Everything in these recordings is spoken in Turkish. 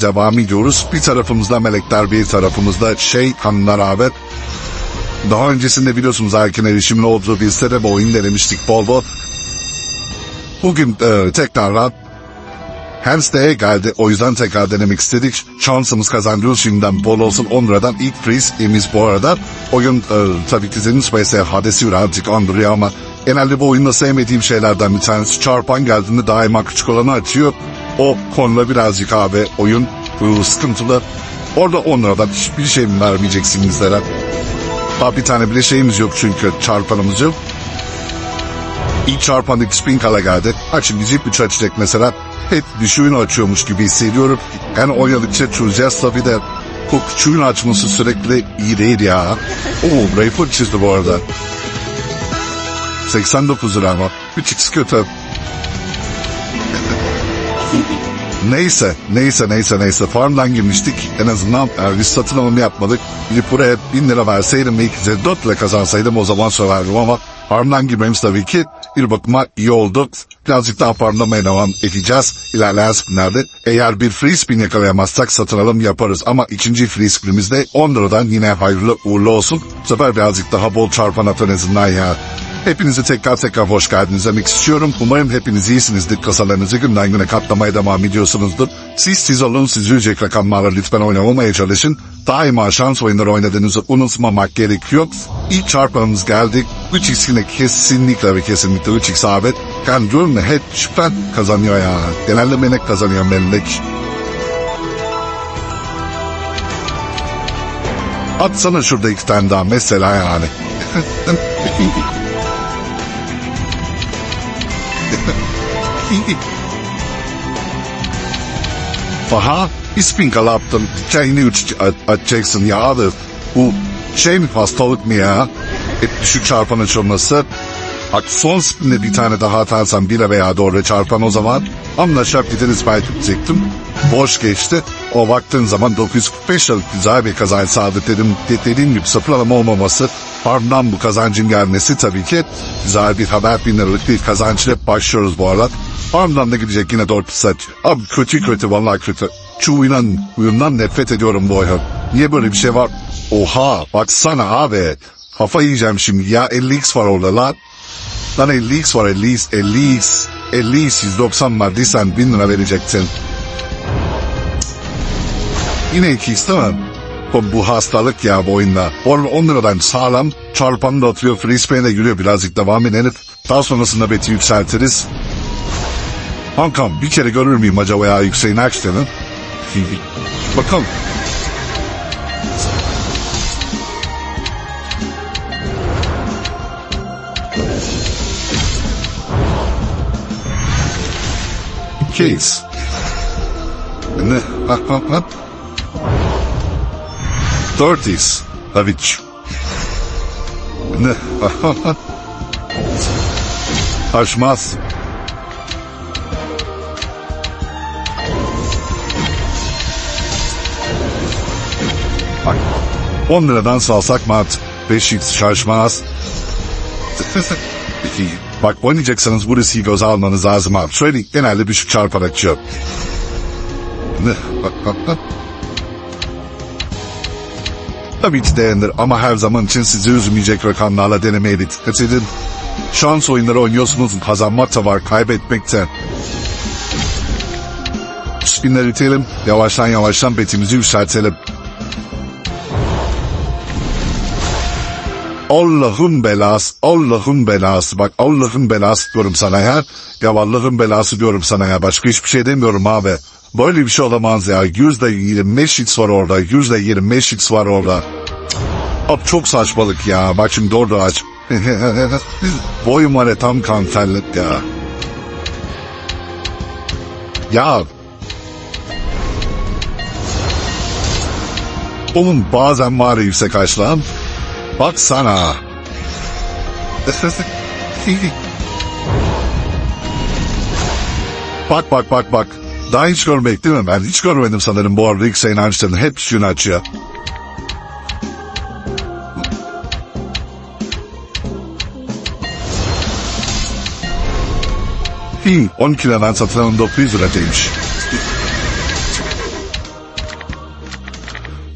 devam ediyoruz. Bir tarafımızda melekler, bir tarafımızda şey hanımlar abi. Daha öncesinde biliyorsunuz erken erişimin olduğu bir sitede oyun denemiştik bol bol. Bugün e, tekrardan hem siteye geldi. O yüzden tekrar denemek istedik. Şansımız kazanıyoruz şimdiden bol olsun. 10 liradan ilk freeze'imiz bu arada. Oyun e, tabii ki senin Space'e hadesi birazcık andırıyor ama genelde bu oyunda sevmediğim şeylerden bir tanesi. Çarpan geldiğinde daima küçük olanı açıyor. O konuda birazcık abi oyun e, sıkıntılı. Orada 10 liradan hiçbir şey mi vermeyeceksiniz bizlere? Daha bir tane bile şeyimiz yok çünkü çarpanımız yok. İlk çarpandaki Spinkala geldi. Açın gidecek bir açacak mesela. Hep düşüğünü açıyormuş gibi hissediyorum. Yani oynadıkça çözeceğiz tabii de. Bu küçüğün açması sürekli iyi değil ya. Oo Rayford çizdi bu arada. 89 lira ama. Bir çıks kötü. Neyse, neyse, neyse, neyse. Farmdan girmiştik. En azından yani biz satın alımı yapmadık. Gidip buraya bin lira verseydim belki de 4 lira kazansaydım o zaman söylerdim ama farmdan girmemiz tabii ki bir bakıma iyi oldu. Birazcık daha farmlamaya devam edeceğiz ilerleyen günlerde. Eğer bir free spin yakalayamazsak satın alım yaparız. Ama ikinci free spinimizde 10 liradan yine hayırlı uğurlu olsun. Bu sefer birazcık daha bol çarpan atan azından ya. Hepinize tekrar tekrar hoş geldiniz demek istiyorum. Umarım hepiniz iyisinizdir. Kasalarınızı günden güne katlamaya devam ediyorsunuzdur. Siz siz olun, siz yülecek rakamlarla lütfen oynamamaya çalışın. Daima şans oyunları oynadığınızı unutmamak gerekiyor. İlk çarpanımız geldi. 3 x'ine kesinlikle ve kesinlikle 3 isabet. Yani diyorum ya hep şüphen kazanıyor ya. Genelde melek kazanıyor melek. Atsana şurada iki tane daha mesela yani. Faha, ispinkala yaptın. Çayını açacaksın ya abi. Bu şey mi hastalık mı ya? Et düşük çarpan açılması. Bak son spinde bir tane daha atarsan bire veya doğru çarpan o zaman anlaşıp gideriz belki diyecektim. Boş geçti. O baktığın zaman 945 liralık güzel bir kazanç sağladık dedim. De- Dediğim gibi sıfırlama olmaması ardından bu kazancın gelmesi tabii ki güzel bir haber bin liralık bir kazançla başlıyoruz bu arada. Ardından da gidecek yine 4 saat. Abi kötü kötü vallahi kötü. Şu oyundan, oyundan nefret ediyorum bu oyun. Niye böyle bir şey var? Oha baksana abi. Kafa yiyeceğim şimdi ya 50x var orada lan. Lan 50x var 50x 50x 50x 190 verdiysen 1000 lira verecektin. Yine iki istemem. Bu, bu hastalık ya boyunda. 10, 10 liradan sağlam çarpanla atıyor. Frisbee'ne gülüyor birazcık devam edelim. Daha sonrasında beti yükseltiriz. Hankam bir kere görür müyüm acaba ya Hüseyin Akşener'in? Bakalım. Case. Ne? Hop hop hop. 30s of each. Aşmaz. Bak, 10 liradan salsak mart. 5 x şaşmaz. Bak oynayacaksanız bu riski göze almanız lazım abi. Şöyle genelde düşük çarparak çıkıyor. Tabii ki değerlendir ama her zaman için sizi üzmeyecek rakamlarla denemeye dikkat edin. Şans oyunları oynuyorsunuz kazanmak da var kaybetmek de. Spinleri itelim yavaştan yavaştan betimizi yükseltelim. Allah'ın belası, Allah'ın belası. Bak Allah'ın belası diyorum sana ya. Ya Allah'ın belası diyorum sana ya. Başka hiçbir şey demiyorum abi. Böyle bir şey olamaz ya. Yüzde 25 x var orada. Yüzde 25 x var orada. Abi çok saçmalık ya. Bak şimdi orada aç. Boyum var ya tam kanserlik ya. Ya. Oğlum bazen var yüksek açlan. Baksana. bak bak bak bak. Daha hiç görmek değil mi? Ben hiç görmedim sanırım bu arada ilk sayın Einstein'ın hep şunu açıyor. Hi, 12 liradan satılan 900 liraymış.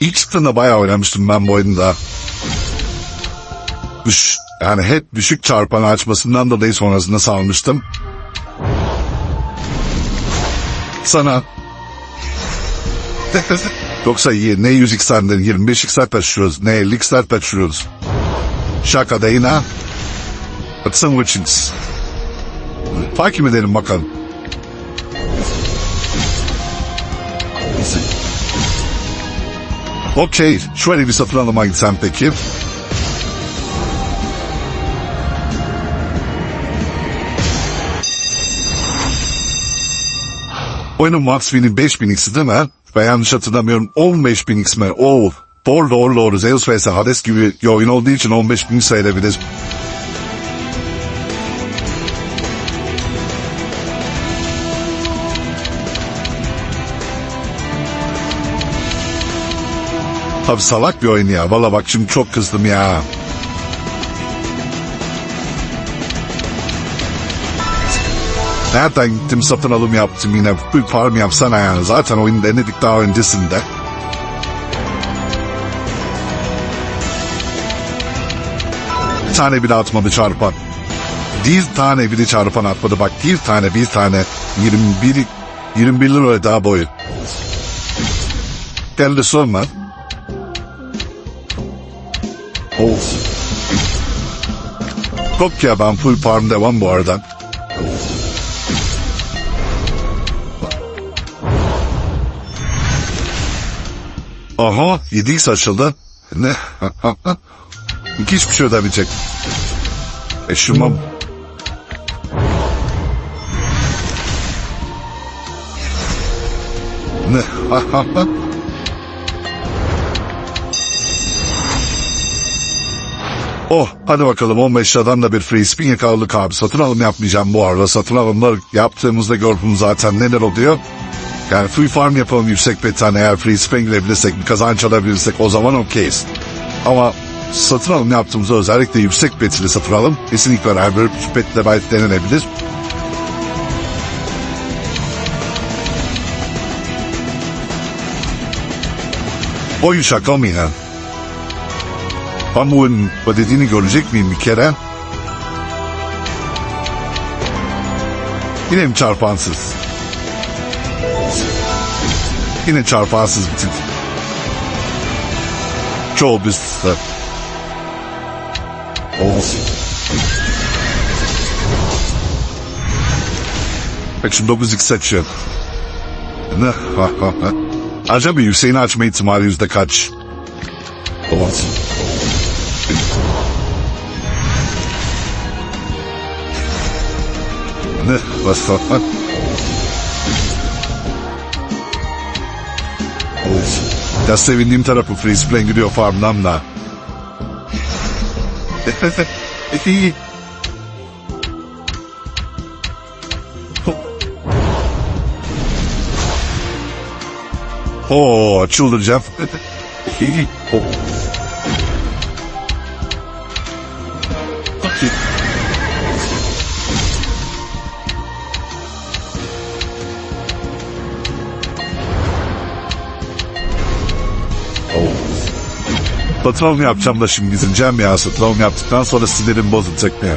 İlk çıktığında bayağı oynamıştım ben bu oyunda. Düş, yani hep düşük çarpan açmasından dolayı sonrasında salmıştım. Sana. Yoksa ne 100 x'lerden 25 x'ler taşıyoruz, ne 50 x'ler taşıyoruz. Şaka değil ha. Atsın Richards. Takip edelim bakalım. Okey, şöyle bir satın alıma gitsem peki. Oyunun max win'i 5000 x'i değil mi? Ben yanlış hatırlamıyorum 15000 x mi? Oo, doğru doğru doğru. Zeus vs Hades gibi bir oyun olduğu için 15000 sayılabilir. Tabi salak bir oyun ya. Valla bak şimdi çok kızdım ya. Nereden gittim satın alım yaptım yine. Bir farm yapsana yani. Zaten oyunu denedik daha öncesinde. Bir tane bile atmadı çarpan. Bir tane bile çarpan atmadı. Bak bir tane bir tane. 21, 21 lira daha boyu. Geldi sonra. Olsun. Yok ya ben full farm devam bu arada. Aha 7x açıldı. Ne? Hiçbir şey ödemeyecek. E şuna... Ne? Oh hadi bakalım 15 liradan da bir free spin yakaladık abi. Satın alım yapmayacağım bu arada. Satın alımlar yaptığımızda gördüm zaten neler oluyor. Yani free farm yapalım yüksek betten eğer free spin girebilirsek bir kazanç alabilirsek o zaman okeyiz. Ama satın alım yaptığımızda özellikle yüksek betili satın alım kesinlikle beraber betle belki denenebilir. Oyun şaka mı ya? Oyunun dediğini görecek miyim bir kere? Yine mi çarpansız? Yine çarpansız bitir. Çoğu bir sıfır. Bak şimdi 9x seçiyor. Ne? Acaba Hüseyin'i açma ihtimali yüzde kaç? Olsun. Ne? Was Ya sevindiğim tarafı free spray gidiyor farmdan da. İyi. Oo, çıldıracağım. İyi. Alım yapacağım da şimdi gideceğim ya. Satın alım yaptıktan sonra sinirim bozulacak ya.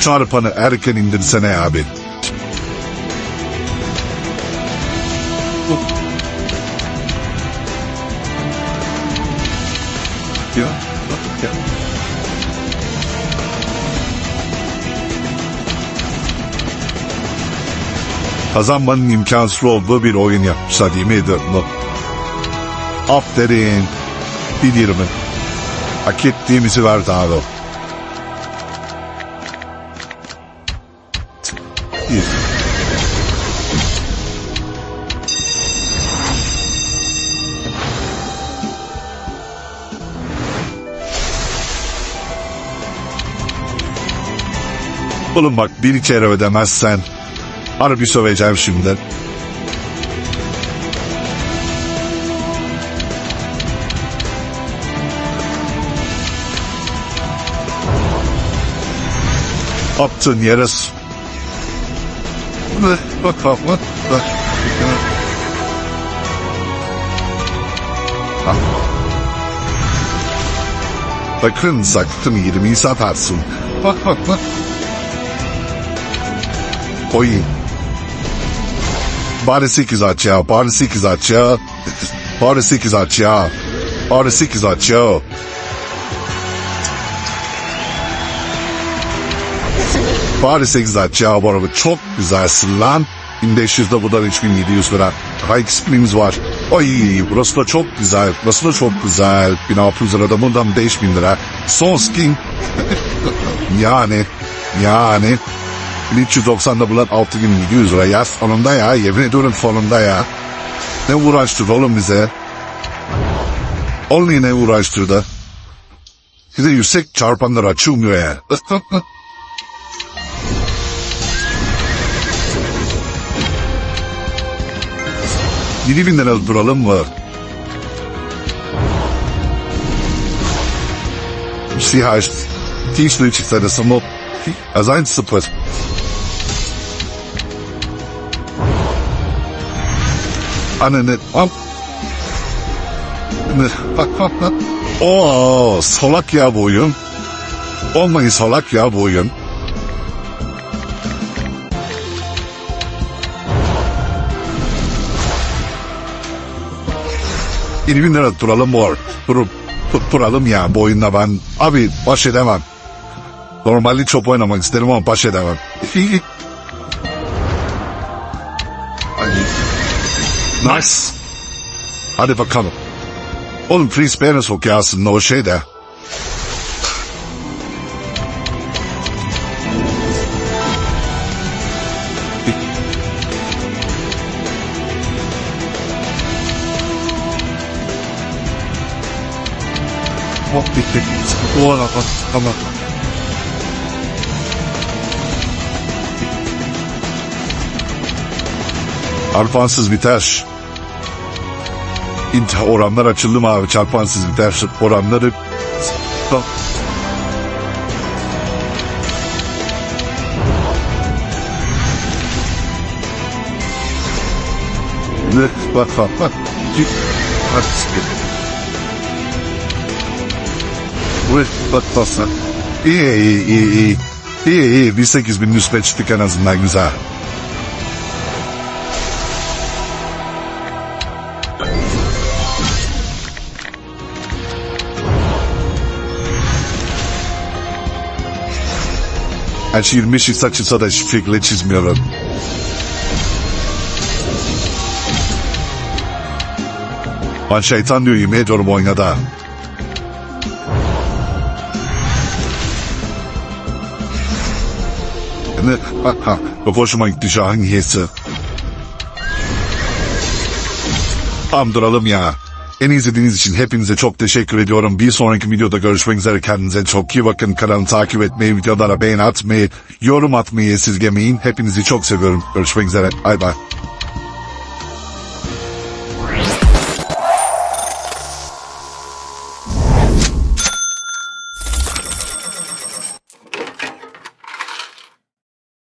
Çarpanı erken indirsene abi. Kazanmanın imkansız olduğu bir oyun yapmışlar değil miydi? No. Aferin. Bilirim. Hak ettiğimizi verdi abi. Bir. Oğlum bak bir kere ödemezsen harbi söveceğim şimdi. Attığın yere Bak bak bak bak. bak. Bakın sakın 20 satarsın. Bak bak bak. Oy. Bari 8 aç ya. Bari 8 aç ya. Bari 8 aç ya. Bari 8 aç ya. Bari 8 aç ya bu araba. Çok güzelsin lan. 1500'de buradan 3700 lira. High Springs var. Ay burası da çok güzel. Burası da çok güzel. 1600 lirada buradan 5000 lira. Son skin. yani. Yani. 1390'da bulan 6700 lira ya. Sonunda ya. Yemin ediyorum sonunda ya. Ne uğraştırdı oğlum bize? Only ne uğraştırdı? Bir yüksek çarpanlar açılmıyor ya. 7 bin lira duralım mı? Sie heißt tiefschlüssig sein, das ist nur am. Ne, bak bak bak. Oo, salak ya bu oyun. Olmayı salak ya bu oyun. Bin lira duralım var. Durup dur- duralım ya bu oyunla ben. Abi baş edemem. Normalde çok oynamak isterim ama baş edemem. Nice. Hadi bakalım. Oğlum Free Spanish sok ya aslında o şey de. Hop bitti. Duvara bak. Tamam. Arpansız biter. İnt oranlar açıldı mı abi? Çarpansız biter. Oranları... Bak. Bak bak bak. Bak bak bak. İyi iyi iyi iyi. İyi iyi. Bir sekiz bin üstüne çıktık en azından güzel. Her şey 25 yıl saçılsa da hiçbir şekilde çizmiyorum. Ben şeytan diyor yemin ediyorum oynada. Ne? Ha, ha. Çok hoşuma gitti şu an hangisi. Tam duralım ya. En iyi izlediğiniz için hepinize çok teşekkür ediyorum. Bir sonraki videoda görüşmek üzere. Kendinize çok iyi bakın. Kanalı takip etmeyi, videolara beğeni atmayı, yorum atmayı esirgemeyin. Hepinizi çok seviyorum. Görüşmek üzere. Bay bay.